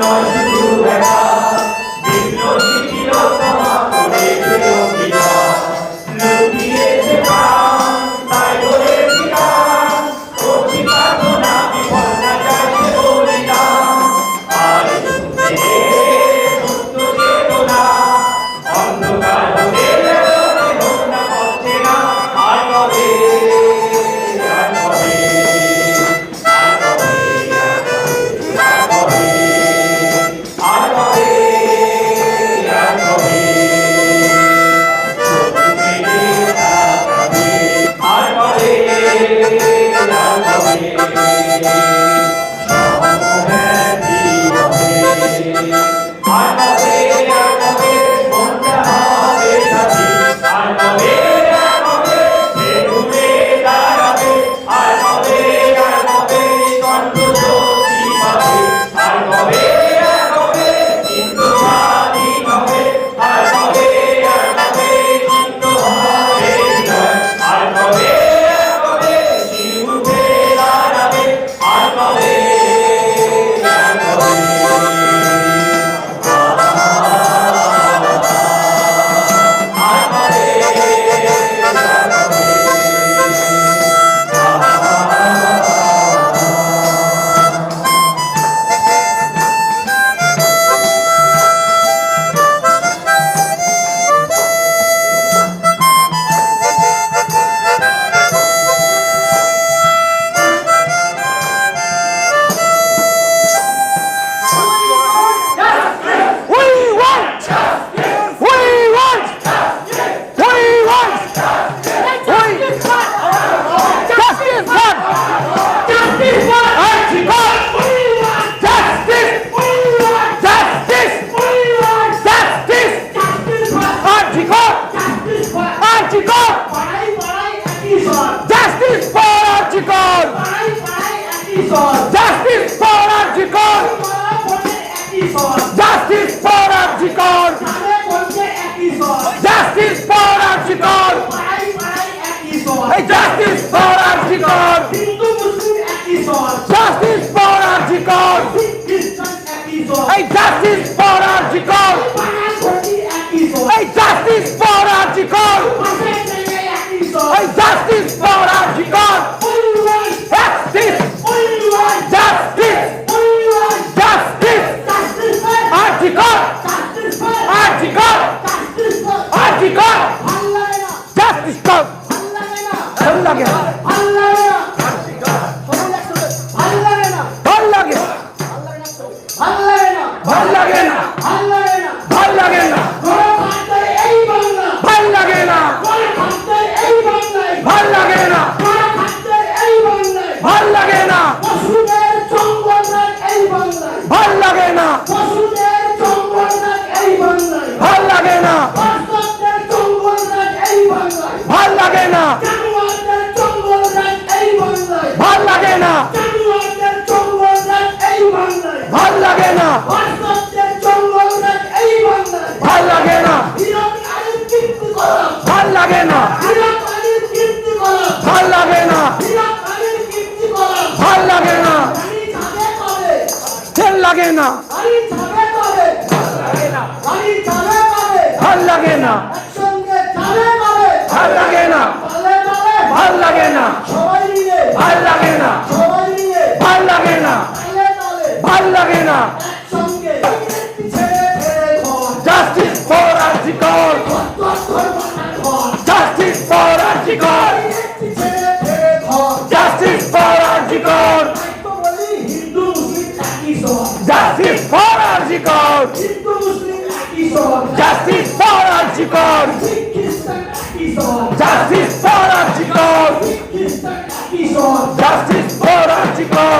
no. for Archikor! Hindu মুসলিম একই দল justice for RG Kar এই জাস্টিস げるな লাগে না ভাল লাগে না ভাল লাগে না ভাল লাগে না Justice for Archikor! Justice for Archikor! Justice for Archikor!